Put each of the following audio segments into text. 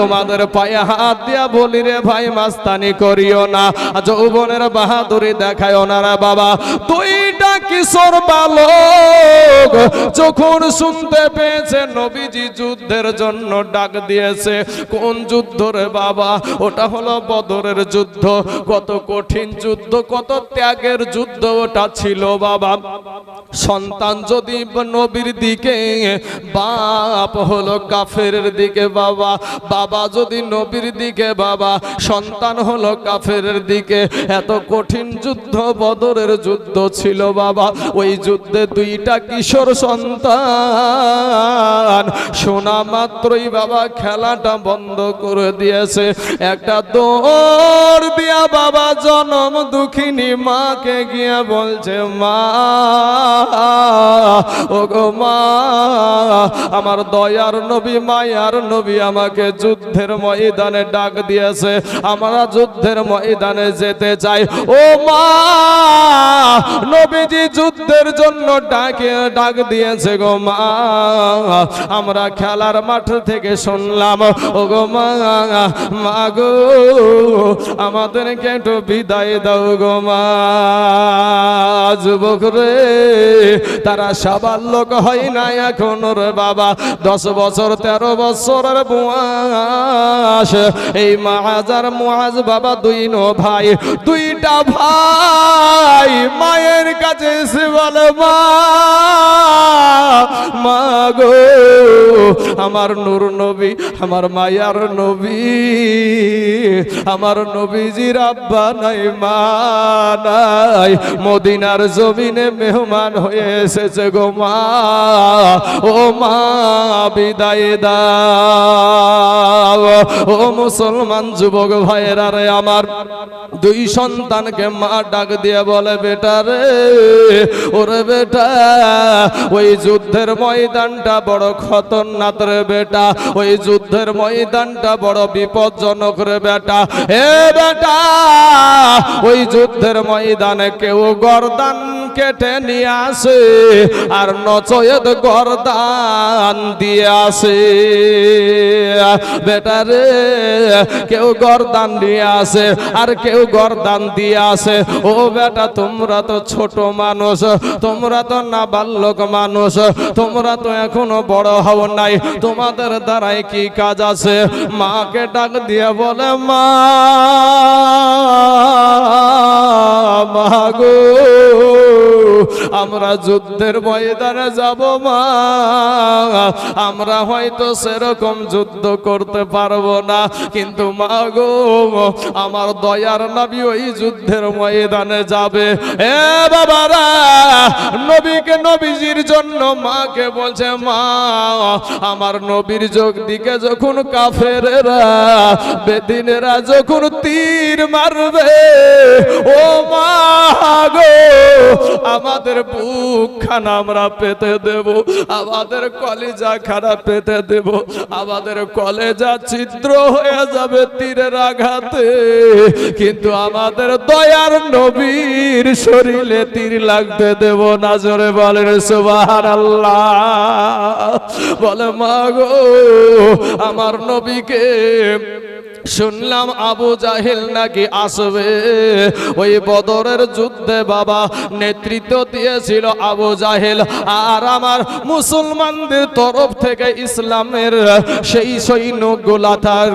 তোমাদের পায়ে হাত দিয়া বলি রে ভাই, মাস্তানি করিও না। যৌবনের বাহাদুরি দেখায় ওনারা বাবা। দুইটা কিশোর বালক যখন শুনতে পেয়েছে নবীজি যুদ্ধের জন্য ডাক দিয়েছে, কোন যুদ্ধ রে বাবা? ওটা হলো বদরের যুদ্ধ। কত কঠিন যুদ্ধ, কত ত্যাগের যুদ্ধ ওটা ছিল বাবা। সন্তান যদি নবীর দিকে, বাপ হলো কাফের দিকে বাবা। বাবা যদি নবীর দিকে বাবা, সন্তান হলো কাফের দিকে। এত কঠিন যুদ্ধ, বদরের যুদ্ধ ছিল বাবা ওই যুদ্ধে দুইটা কিশোর সন্তান। শোনা মাত্রই বাবা, খেলাটা বন্ধ করে দিয়েছে। একটা দৌড় দিয়া বাবা জনম দুঃখিনী মাকে গিয়ে বলছে, মা ও গো মা, আমার দয়ার নবী, মায়ার নবী আমাকে যুদ্ধের ময়দানে ডাক দিয়েছে। আমরা যুদ্ধের ময়দানে যেতে চাই। ও মা, নবীজি যুদ্ধের জন্য ডাকে, ডাক দিয়েছে গো মা। আমরা খেলার মাঠ থেকে শুনলাম, ও গো মা মা গো, আমাদেরকে একটু বিদায় দাও গো মা। যুবক রে, তারা সবার লোক হয় না এখন রে বাবা। দশ বছর, তেরো বছরের বয়স। এই মাহাজার মুআজ বাবা দুই নো ভাই, দুইটা ভাই মায়ের কাছে এসে বলে মা আমার নূর নবী, আমার মায়ার নবী, আমার নবীজির আব্বা নাই, মা নাই, মদিনার জমিনে মেহমান হয়ে এসেছে গো মা। ও মা, বিদায় দাও। ও মুসলমান যুবক ভাইয়েরা রে আমার, দুই সন্তানকে মা ডাক দিয়ে বলে, বেটা রে, ওরে বেটা, ওই যুদ্ধের ময়দানটা বড় খতরনাক রে বেটা, ওই যুদ্ধের ময়দানটা বড় বিপজ্জনক রে বেটা, হে বেটা, ওই যুদ্ধের ময়দানে কেউ গরদান কেটে নিয়ে আসে, আর নচয়েদ গরদান দিয়ে আসে। বেটা রে, কেউ গরদান নিয়ে আসে, আর কেউ গরদান দিয়ে আসে। ও বেটা, তোমরা তো ছোট মানুষ, তোমরা তো না বাল্যক মানুষ, তোমরা তো এখনও বড় হও নাই। তোমাদের দ্বারাই কি কাজ আছে? মাকে ডাক দিয়ে বলে, মা মা গো আমরা যুদ্ধের ময়দানে যাব মা, আমরা হয়তো সেরকম যুদ্ধ করতে পারব না, কিন্তু মাগো, আমার দয়ার নবী ওই যুদ্ধের ময়দানে যাবে। এ বাবারা, নবীকে নবীজির জন্য মাকে বলছে, মা, আমার নবীর যোগ দিকে যখন কাফেরেরা বেদিনেরা যখন তীর মারবে, ও oh. আমাদের বুক খানা আমরা পেতে দেব, আমাদের কলেজা খানা পেতে দেব, আমাদের কলেজা ছিদ্র হয়ে যাবে তীরের আঘাতে। কিন্তু আমাদের দয়ার নবীর শরীরে তীর লাগতে দেব না, জোরে বলেন সুবাহান আল্লাহ বলে, মা গো, আমার নবীকে শুনলাম আবু জাহিল নাকি আসবে? ওই বদরের যুদ্ধে বাবা নেতৃত্ব দিয়েছিল আবু জাহেল। আর আমার মুসলমানদের তরফ থেকে ইসলামের সেই সৈন্যগুলা, তার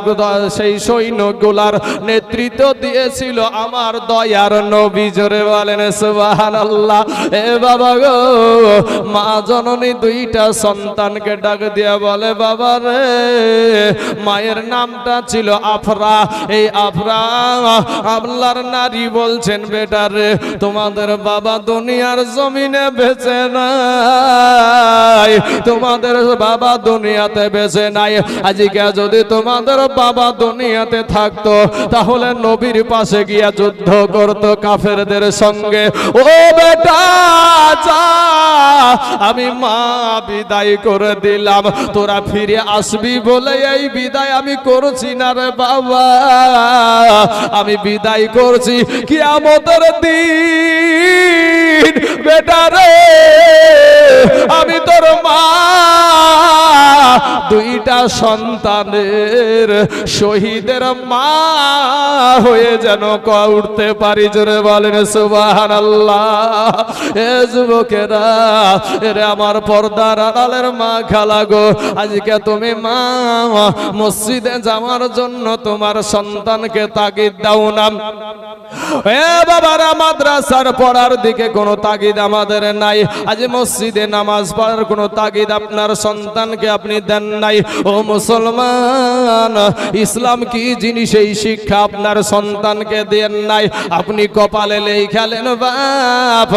সেই সৈন্যগুলার নেতৃত্ব দিয়েছিল আমার দয়ার নবী। জোরে বলেন সুবাহান আল্লাহ এ বাবা গো, মা জননী দুইটা সন্তানকে ডাক দিয়া বলে, বাবা রে, মায়ের নামটা ছিল আফরা। এই আফরা, আল্লাহর নারী বলছেন, বেটা রে, তোমাদের বাবা দুনিয়ার জমিনে বেঁচে নাই। তোমাদের বাবা দুনিয়াতে বেঁচে নাই। আজকে যদি তোমাদের বাবা দুনিয়াতে থাকতো, তাহলে নবীর পাশে গিয়া যুদ্ধ করতো কাফেরদের সঙ্গে। ও বেটা আমি মা বিদায় করে দিলাম। তোরা ফিরে আসবি বলে এই বিদায় আমি করছি না রে বাবা। আমি বিদায় করছি কিয়ামতের দিন। বেটা রে আমি তোর মা। দুইটা সন্তানের শহীদের মা হয়ে যেন ক উঠতে পারি, জোরে বলেন সুবাহান আল্লাহ এ যুবকেরা, এরে আমার পর্দার আড়ালের মা খালা গো, আজকে তুমি মা, মসজিদে যাওয়ার জন্য তোমার সন্তানকে তাগিদ দাও না। এ বাবারা, মাদ্রাসার পড়ার দিকে কোনো তাগিদ আমাদের নাই। আজ মসজিদে নামাজ পড়ার কোনো তাগিদ আপনার সন্তানকে আপনি দেন নাই। ও মুসলমান, ইসলাম কি জিনিস এই শিক্ষা আপনার সন্তানকে দেন নাই? আপনি কপালে লেখালেন বাপ,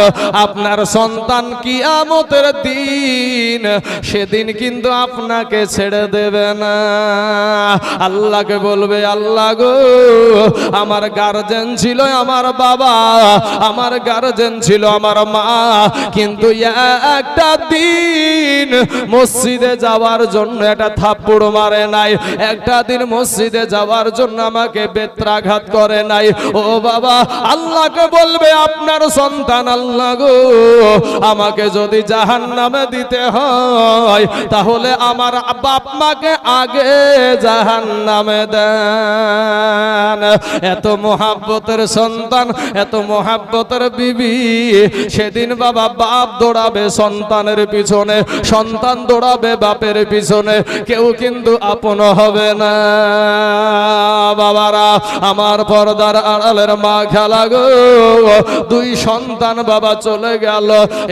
আপনার সন্তান কি আমতের দিন সেদিন কিন্তু আপনাকে ছেড়ে দেবে না। আল্লাহকে বলবে, আল্লাহ গো, আমার গার্জেন ছিল, আমার বাবা, আমার গার্জেন ছিল আমার মা, কিন্তু একটা দিন মসজিদে যাওয়ার জন্য একটা থাপ্পড় মারে নাই। একটা দিন মসজিদে যাওয়ার জন্য আমাকে বেত্রাঘাত করে নাই। ও বাবা, আল্লাহকে বলবে, আপনার সন্তান আল্লাহ গো, আমাকে যদি জাহান নামে দিতে হয়, তাহলে আমার বাপ মাকে আগে জাহান নামে দেন। এত মোহাব্বতের সন্তান, এত মোহাব্বতের বিবি সেদিন বাবা বাপ দৌড়াবে সন্তানের পিছনে, সন্তান দৌড়াবে বাপের পিছনে, কেউ কিন্তু আপন হবে না। বাবারা, আমার পর্দার আড়ালের মা খেলা গো, দুই সন্তান বাবা চলে গেল।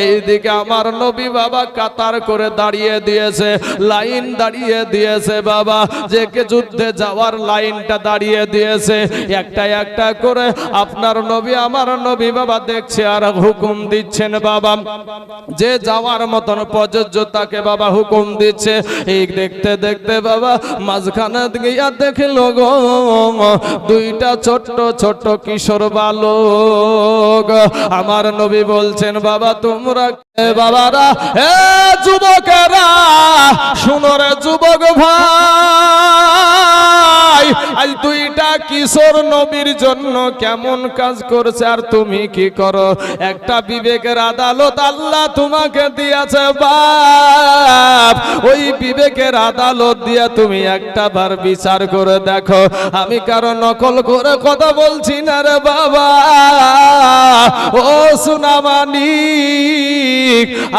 এইদিকে আমার নবী বাবা কাতার করে দাঁড়িয়ে দিয়েছে, লাইন দাঁড়িয়ে দিয়েছে বাবা। যে কে যুদ্ধে যাওয়ার লাইনটা দাঁড়িয়ে দিয়েছে, একটা একটা করে। আপনার নবী, আমার নবী বাবা দেখছে আর হুকুম দিচ্ছেন বাবা। যে যাওয়ার মতন প্রযোজ্য তাকে বাবা হুকুম দিচ্ছে। এই দেখতে দেখতে বাবা মাঝখানে গিয়া দেখল গো, দুইটা ছোট্ট ছোট্ট কিশোর বালক। আমার নবী বলছেন, বাবা, তোমরা বাবারা? এ যুবকেরা, শুনো রে যুবক ভাই। আজ দুইটা কিশোর নবীর জন্য কেমন কাজ করছে আর তুমি কি করো? একটা বিবেকের আদালত আল্লাহ তোমাকে দিয়েছে, বাপ। ওই বিবেকের আদালত দিয়ে তুমি একটা বার বিচার করে দেখো। আমি কারও নকল করে কথা বলছি না রে বাবা। ও সুনামানি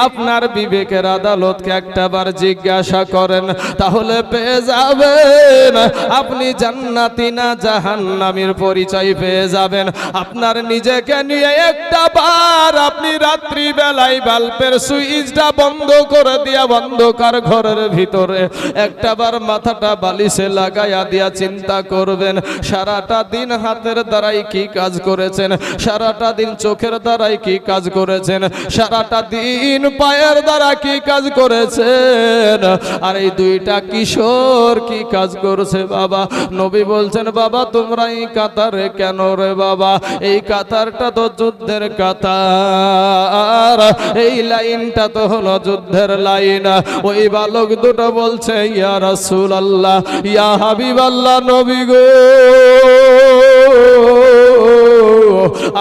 আপনার বিবেকের আদালতকে একটা বার জিজ্ঞাসা করেন, তাহলে পেয়ে যাবেন। আপনি জান্নাতি না জাহান্নামীর পরিচয় পেয়ে যাবেন? আপনার নিজেকে নিয়ে একটা বার আপনি রাত্রি বেলায় বাল্বের সুইচটা বন্ধ করে দিয়া বন্ধকার ঘরের ভিতরে একটা বার মাথাটা বালিশে লাগাইয়া দিয়া চিন্তা করবেন, সারাটা দিন হাতের দ্বারাই কি কাজ করেছেন? সারাটা দিন চোখের দ্বারাই কি কাজ করেছেন? সারাটা দিন পায়ের দ্বারা কি কাজ করেছেন? আর এই দুইটা কিশোর কি কাজ করছে বাবা? নবী বলছেন, বাবা, তোমরা এই কাতারে কেন রে বাবা? এই কাতারটা তো যুদ্ধের কাতার। এই লাইনটা তো হলো যুদ্ধের লাইন। ওই বালক দুটো বলছে, ইয়া রাসূল আল্লাহ ইয়া হাবিব আল্লাহ নবী গো।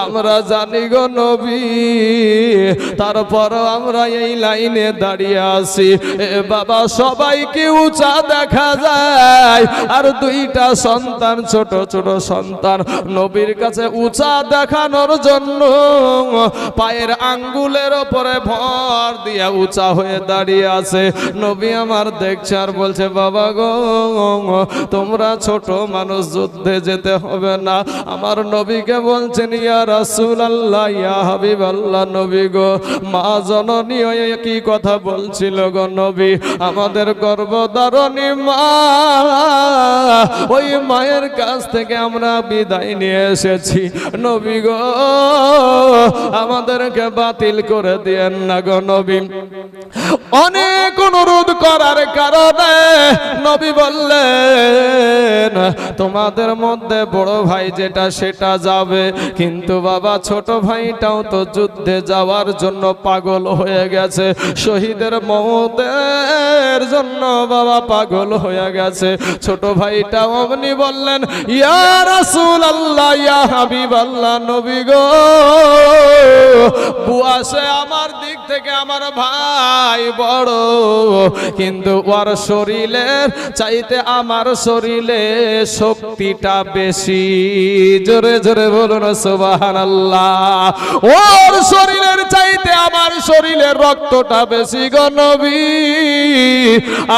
আমরা জানি গো নবী। তারপর আমরা এই লাইনে দাঁড়িয়ে আছি। বাবা, সবাইকে উঁচা দেখা যায়। আর দুইটা সন্তান, ছোট ছোট সন্তান। নবীর কাছে উঁচা দেখানোর জন্য পায়ের আঙ্গুলের ওপরে ভর দিয়ে উঁচা হয়ে দাঁড়িয়ে আছে। নবী আমার দেখছে আর বলছে, বাবা গো, তোমরা ছোট মানুষ, যুদ্ধে যেতে হবে না। আমার নবীকে বলছেন ইয়া রাসূল আল্লাহ ইয়া হাবিব আল্লাহ নবী গো, মা জননী কি কথা বলছিল গো নবী, আমাদের গর্ভধারণী মা, ওই মায়ের কাছ থেকে আমরা বিদায় নিয়ে এসেছি। নবী গো, আমাদেরকে বাতিল করে দিয়েন না গো নবী। অনেক অনুরোধ করার কারণে নবী বললেন, তোমাদের মধ্যে বড় ভাই যেটা সেটা যাবে, কিন্তু বাবা ছোট ভাইটাও তো যুদ্ধে যাওয়ার জন্য পাগল হয়ে গেছে। শহীদের মমতের জন্য বাবা পাগল হয়ে গেছে। ছোট ভাইটা অমনি বললেন, ইয়া রাসূল আল্লাহ ইয়া হাবিব আল্লাহ নবী গো বুয়াসে আমার দিক থেকে আমার ভাই বড়, কিন্তু ওর শরীরের চাইতে আমার শরীরে শক্তিটা বেশি। জোরে জোরে বলুন সুবাহান আল্লাহ ওর শরীরের চাইতে আমার শরীরের রক্তটা বেশি গো নবী।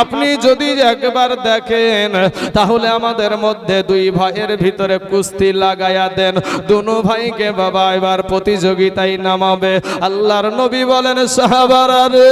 আপনি যদি একবার দেখেন, তাহলে আমাদের মধ্যে দুই ভাইয়ের ভিতরে কুস্তি লাগায়া দেন। দুনো ভাইকে বাবা এবার প্রতিযোগিতায় নামাবে। আল্লাহর নবী বলেন, সাহাবারা রে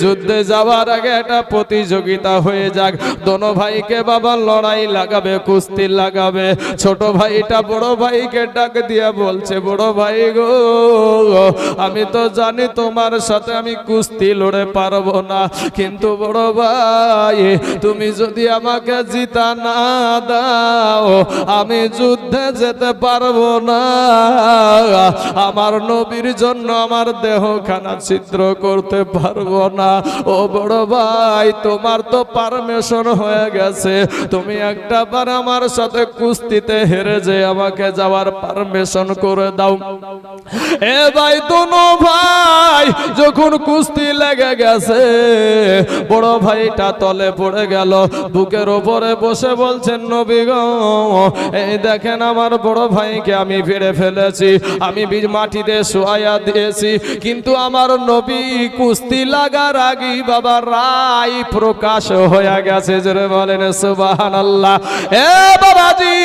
যুদ্ধে যাওয়ার আগে একটা প্রতিযোগিতা হয়ে যাক। দোনো ভাইকে বাবা লড়াই লাগাবে, কুস্তি লাগাবে। ছোট ভাইটা বড় ভাইকে ডাক দিয়া বলছে, বড় ভাই গো, আমি তো জানি তোমার সাথে আমি কুস্তি লড়ে পারব না। কিন্তু বড় ভাই, তুমি যদি আমাকে জিতা না দাও, আমি যুদ্ধে যেতে পারব না। আমার নবীর জন্য আমার দেহখানা ছিদ্র করতে পারব না। ও বড় ভাই, তোমার তো পারমিশন হয়ে গেছে। তুমি একটা বার আমার সাথে কুস্তিতে হেরে যে আমাকে যাওয়ার পারমিশন করে দাও। এ ভাই, দোনো ভাই, যখন কুস্তি লেগে গেছে, বড় ভাইটা তলে পড়ে গেল। বুকের ওপরে বসে বলছেন, নবী গো, এই দেখেন আমার বড় ভাইকে আমি ফিরে ফেলেছি। আমি মাটিতে শোয়া দিয়েছি, কিন্তু আমার নবী কুস্তি লাগার আগেই বাবা রায় প্রকাশ হয়ে গেছে। জোরে বলেন সুবাহান আল্লাহ এ বাবাজি,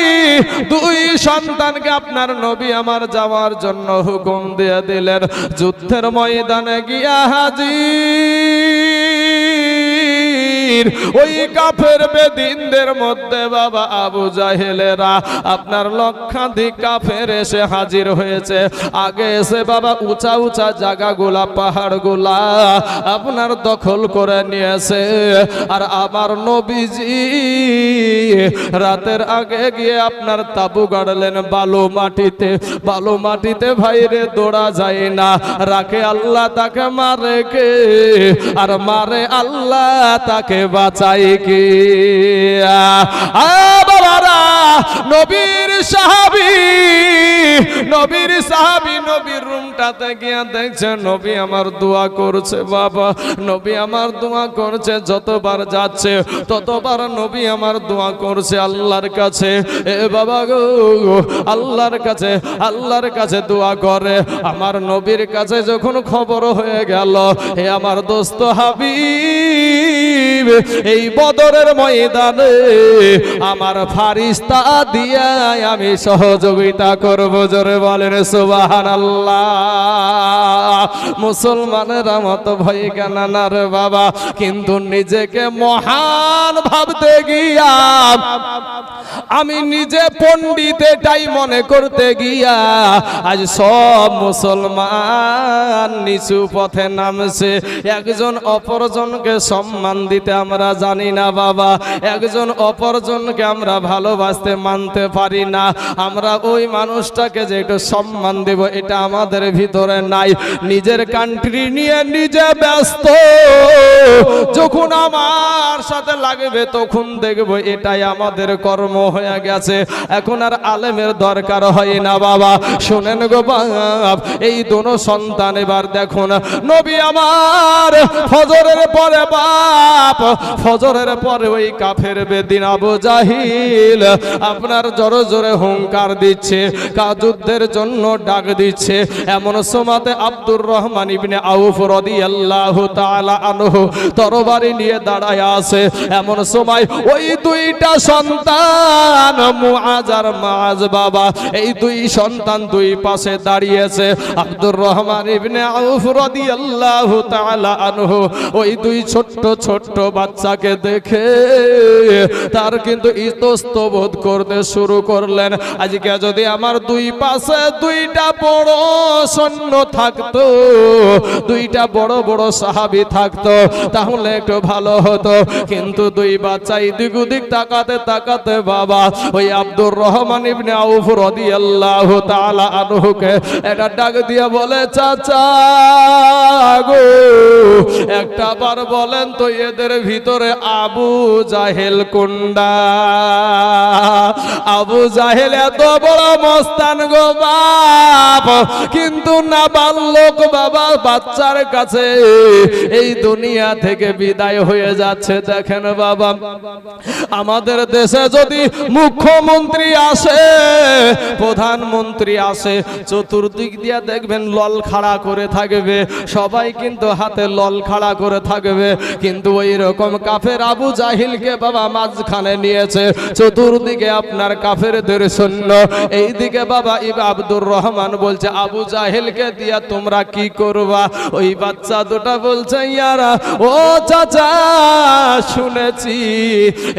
দুই সন্তানকে আপনার নবী আমার যাওয়ার জন্য হুকুম দিয়ে দিলেন। যুদ্ধের ময়দানে গিয়া হাজির। আপনার দখল করে নিয়েছে। আর আমার নবীজি রাতের আগে গিয়ে আপনার তাবু গাড়লেন, বালু মাটিতে। বালু মাটিতে ভাইরে দৌড়া যায় না, রাখে আল্লাহ তাকে, মারে কে? আর মারে আল্লাহ তাকে বাঁচাই কে? নবীর সাহাবি নবীর সাহাবি, নবীর রুমটাতে গিয়া দেখছে, নবী আমার দোয়া করছে, বাবা, নবী আমার দোয়া করছে, যতবার যাচ্ছে, ততবার নবী আমার দোয়া করছে আল্লাহর কাছে। এ বাবা গো, আল্লাহর কাছে আল্লাহর কাছে দোয়া করে। আমার নবীর কাছে যখন খবর হয়ে গেল, হে আমার দোস্ত হাবিব এই বদরের ময়দানে। আমার ফারিস্তা দিয়া আমি সহযোগিতা করব, জোরে বলেন সুবাহান আল্লাহ মুসলমানেরা মতো ভয় রে বাবা? কিন্তু নিজেকে মহান ভাবতে গিয়া আমি নিজে পণ্ডিত এটাই মনে করতে গিয়া আজ সব মুসলমান নিচু পথে নামছে। একজন অপরজনকে সম্মান দিতে আমরা জানি না বাবা। একজন অপরজনকে আমরা ভালোবাসতে মানতে পারি না। আমরা ওই মানুষটাকে যে একটু সম্মান দেব, এটা আমাদের ভিতরে নাই। নিজের কান্ট্রি নিয়ে নিজে ব্যস্ত। যখন আমার সাথে লাগবে, তখন দেখব এটাই আমাদের কর্ম হয়ে গেছে। এখন আর আলেমের দরকার হয় না বাবা। শোনেন গো বাপ, এই দোনো সন্তান এবার দেখুন। নবী আমার, ফজরের পরে বাপ, ফজরের পরে ওই কাফের বেদিন আবু জাহিল আপনার জোরে জোরে হুঙ্কার দিচ্ছে কা যুদ্ধের জন্য ডাক দিচ্ছে। এমন সময়তে আব্দুর রহমান ইবনে আউফ রাদিয়াল্লাহু তাআলা আনহু তরবারি নিয়ে দাঁড়ায় আছে। এমন সময় ওই দুইটা সন্তান বাচ্চাকে দেখে তার কিন্তু ইতস্ত বোধ করতে শুরু করলেন। আজকে যদি আমার দুই পাশে দুইটা বড় সৈন্য থাকতো, দুইটা বড় বড় সাহাবি থাকতো, তাহলে একটু ভালো হতো। কিন্তু দুই বাচ্চা এদিক ওদিক তাকাতে তাকাতে বাবা ওই আব্দুর রহমান ইবনে আউফ রাদিয়াল্লাহু তাআলা আনহুকে এটা ডাক দিয়ে বলে, চাচা গো, একটা বার বলেন তো এদের ভিতরে আবু জাহেল কোনডা আবু জাহেল এত বড় মস্তান গো বাপ, কিন্তু না বাল্যক বাবা বাচ্চার কাছে এই দুনিয়া থেকে বিদায় হয়ে যাচ্ছে। দেখেন বাবা, আমাদের দেশে যদি মুখ্যমন্ত্রী আসে, প্রধানমন্ত্রী আসে, চতুর্দিক দিয়ে দেখবেন লল খাড়া করে থাকবে, সবাই কিন্তু হাতে লল খাড়া করে থাকবে, কিন্তু ওই রকম কাফের আবু জাহিলকে বাবা মাঝখানে নিয়েছে, চতুর্দিকে আপনার কাফেরদের সৈন্য এইদিকে বাবা ইবা আব্দুর রহমান বলছে, আবু জাহিলকে দিয়া তোমরা কি করবা? ওই বাচ্চা দুটা বলছে, ইয়ারা, ও চাচা, শুনেছি,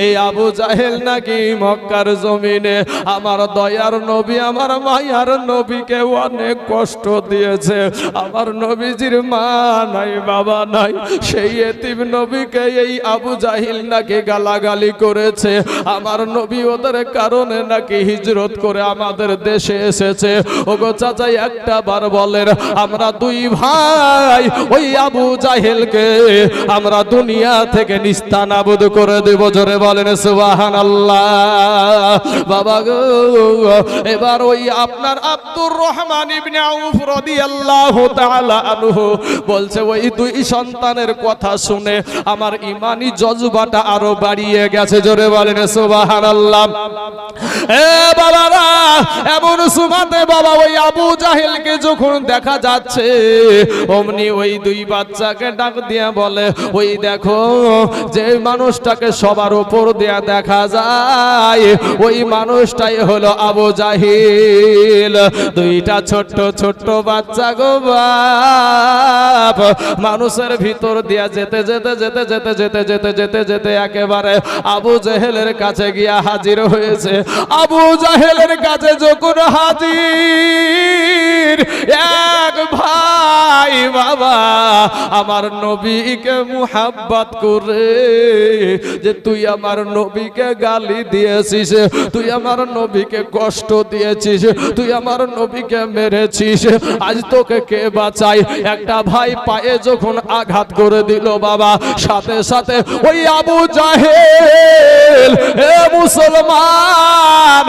এই আবু জাহেল নাকি মক্কার জমিনে আমার দয়ার নবী, আমার মায়ার নবীকে অনেক কষ্ট দিয়েছে। আমার নবীজির মা নাই, বাবা নাই, সেই এতিম নবীকে এই আবু জাহিল নাকি গালাগালি করেছে। আমার নবী ওদের কারণে নাকি হিজরত করে আমাদের দেশে এসেছে। ওগো চাচাই, একটা বার বলেন, আমরা দুই ভাই ওই আবু জাহেলকে আমরা দুনিয়া থেকে নিস্তানাবুদ করে দেব। জোরে বলেন সুবাহান আল্লাহ বাবা গো, এবার ওই আপনার আব্দুর রহমান ইবনে আউফ রাদিয়াল্লাহু তাআলা আনহু বলছে, ওই দুই সন্তানের কথা শুনে আমার ইমানি জজবাটা আরও বাড়িয়ে গেছে। জোরে বলেন, সুবহানাল্লাহ। এ বাবারা, এমন সুমাতে বাবা ওই আবু জাহেলকে যখন দেখা যাচ্ছে, অমনি ওই দুই বাচ্চাকে ডাক দিয়া বলে, ওই দেখো, যে মানুষটাকে সবার উপর দেয়া দেখা যায় ওই মানুষটাই হলো আবু জাহিল। দুইটা ছোট্ট ছোট্ট বাচ্চা গো বাপ। মানুষের ভিতর দিয়া যেতে যেতে যেতে যেতে যেতে যেতে যেতে যেতে একেবারে আবু জাহেলের কাছে গিয়া হাজির হয়েছে। আবু জাহেলের কাছে যখন হাজির, এক ভাই, বাবা, আমার নবীকে মুহাব্বত করে যে তুই আমার নবীকে গালি দিয়েছিস, তুই আমার নবীকে কষ্ট দিয়েছিস, তুই আমার নবীকে মেরেছিস। আজ তোকে কে বাঁচাই একটা ভাই পায়ে যখন আঘাত করে দিল বাবা, সাথে সাথে ওই আবু জাহেল হে মুসলমান,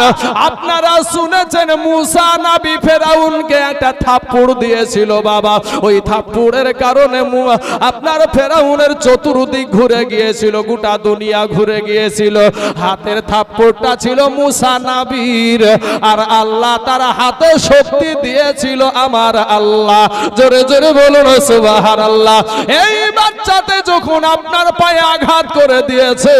আপনারা শুনেছেন মুসা নাবি ফেরাউনকে একটা থাপ্পড় দিয়েছিল বাবা? ওই থাপ্পড়ের কারণে আপনার ফেরাউনের চতুর্দিক ঘুরে গিয়েছিল, গোটা দুনিয়া ঘুরে গিয়েছিল। হাতের থাপ্পড়টা ছিল মুসা নাবির, আর আল্লাহ তার হাতে শক্তি দিয়েছিল আমার আল্লাহ। জোরে জোরে বলুন সুবাহার আল্লাহ এই বাচ্চাতে যখন আপনার পায়ে আঘাত করে দিয়েছে,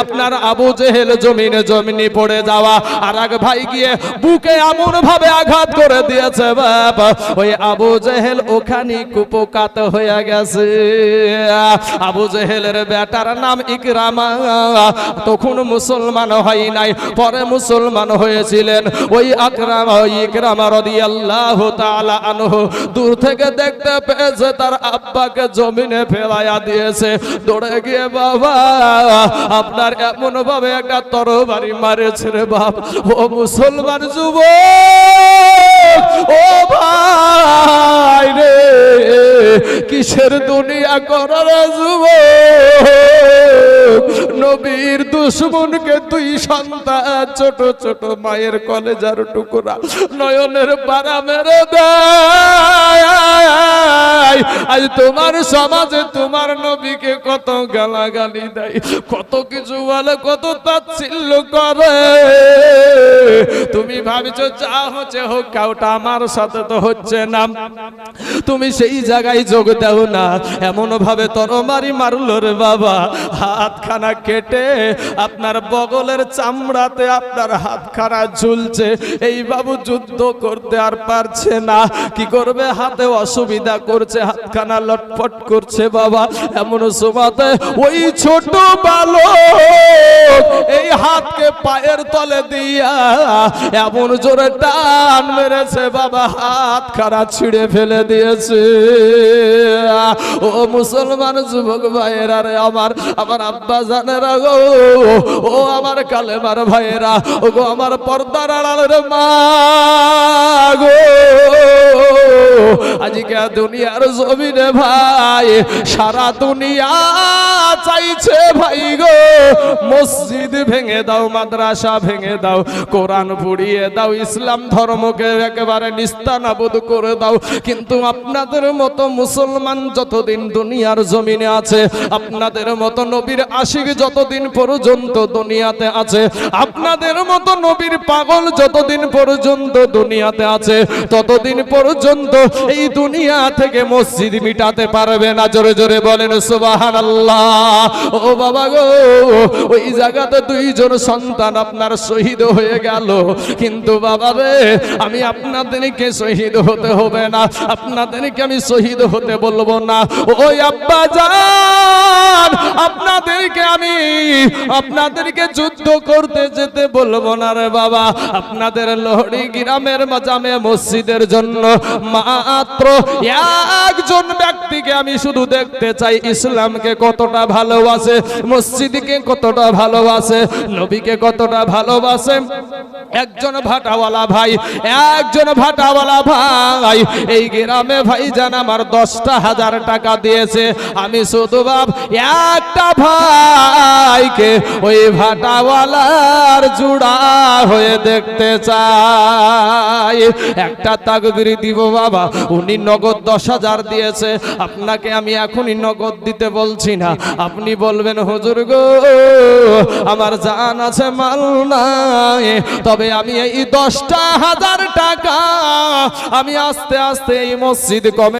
আপনার আবু জেহেল জমিনে জমিনে পড়ে যাওয়া, আর এক ভাই গিয়ে বুকে এমন ভাবে আঘাত করে দিয়েছে বাবা ওই আবু জেহেল ওখানে কুপকাত হয়ে গেছে। আবু জেহেলের বেটার নাম ইকরামা। তখন মুসলমান হয় নাই, পরে মুসলমান হয়েছিলেন। ওই আকরাম, ওই ইকরামা রাদিয়াল্লাহু তাআলা আনহু দূর থেকে দেখতে পেয়েছে, তার আব্বাকে জমিনে ফেলাইয়া দিয়েছে। দৌড়ে গিয়ে, বাবা, আপনার এমন ভাবে একটা তরবারি মারেছে রে বাপ। ও মুসলমান যুব ও ভাই রে, কিসের দুনিয়া করার যুব নবীর দুশ্মনকে তুই সন্তান, ছোট ছোট মায়ের কলেজার টুকরা নয়নের পাড়া মেরে দেয়। আজ তোমার সমাজে তোমার নবীকে কত গালাগালি দেয়, কত কিছু বলে, কত তাচ্ছিল্য করে। তুমি ভাবছ, যা হচ্ছে হোক, কাউটা আমার সাথে তো হচ্ছে না। তুমি সেই জায়গায় যোগ দাও না এমন ভাবে তরমারি মারলো রে বাবা। হাতখানা কেটে আপনার বগলের চামড়াতে আপনার হাতখানা ঝুলছে। এই বাবু যুদ্ধ করতে আর পারছে না। কি করবে? হাতে অসুবিধা করছে, হাতখানা লটফট করছে বাবা। এমন সোমাতে ওই ছোট বালক এই হাতকে পায়ের তলে দিয়া এমন জোরে টান মেরেছে বাবা। হাত খারাপ ছিঁড়ে ফেলে দিয়েছে। ও মুসলমান যুবক ভাইয়েরা রে আমার আমার আব্বা জানেরা গো। ও আমার কালেমার ভাইয়েরা ও গো আমার পর্দার আড়ালের মা গো। আজকে দুনিয়ার জমিনে ভাই, সারা দুনিয়া চাইছে ভাই গো। মসজিদ ভেঙে দাও, মাদ্রাসা ভেঙে দাও, কোরআন পুড়িয়ে দাও, ইসলাম ধর্মকে একেবারে নিস্তানাবোধ করে দাও। কিন্তু আপনাদের মতো মুসলমান যতদিন দুনিয়ার জমিনে আছে, আপনাদের মতো নবীর আশিক যতদিন পর্যন্ত দুনিয়াতে আছে। আপনাদের মতো নবীর পাগল যতদিন পর্যন্ত দুনিয়াতে আছে, ততদিন পর্যন্ত এই দুনিয়া থেকে মসজিদ মিটাতে পারবে না। জোরে জোরে বলেন সুবাহান ও বাবা গো, ওই জায়গাতে দুইজন সন্তান আপনার শহীদ হয়ে গেল। কিন্তু বাবা রে, আমি আপনাদেরকে শহীদ হতে হবে না। আপনাদেরকে আমি শহীদ হতে বলব না। ওই আব্বা যান আপনাদেরকে আমি, আপনাদেরকে যুদ্ধ করতে যেতে বলব না রে বাবা। আপনাদের লোহড়ি গ্রামের মাজামে মসজিদের জন্য মাত্র একজন ব্যক্তিকে আমি শুধু দেখতে চাই। ইসলামকে কতটা ভালোবাসে, মসজিদকে কতটা ভালোবাসে, নবীকে কতটা ভালোবাসে? একজন ভাটাওয়ালা ভাই, একজন ভাটাওয়ালা ভাই, এই গ্রামে ভাই জান আমার দশটা হাজার টাকা দিয়েছে। আমি শুধু বাপ একটা ভাইকে ওই ভাটাওয়ালার জুড়া হয়ে দেখতে চাই। একটা তাকবিরি দিব বাবা, উনি নগদ দশ হাজার দিয়েছে। আপনাকে আমি এখনই নগদ দিতে বলছি না। আপনি বলবেন, হুজুর গো, আমার জান আছে, মাল নাই। তবে আমি এই দশটা হাজার টাকা, আমি আস্তে আস্তে এই মসজিদ কমে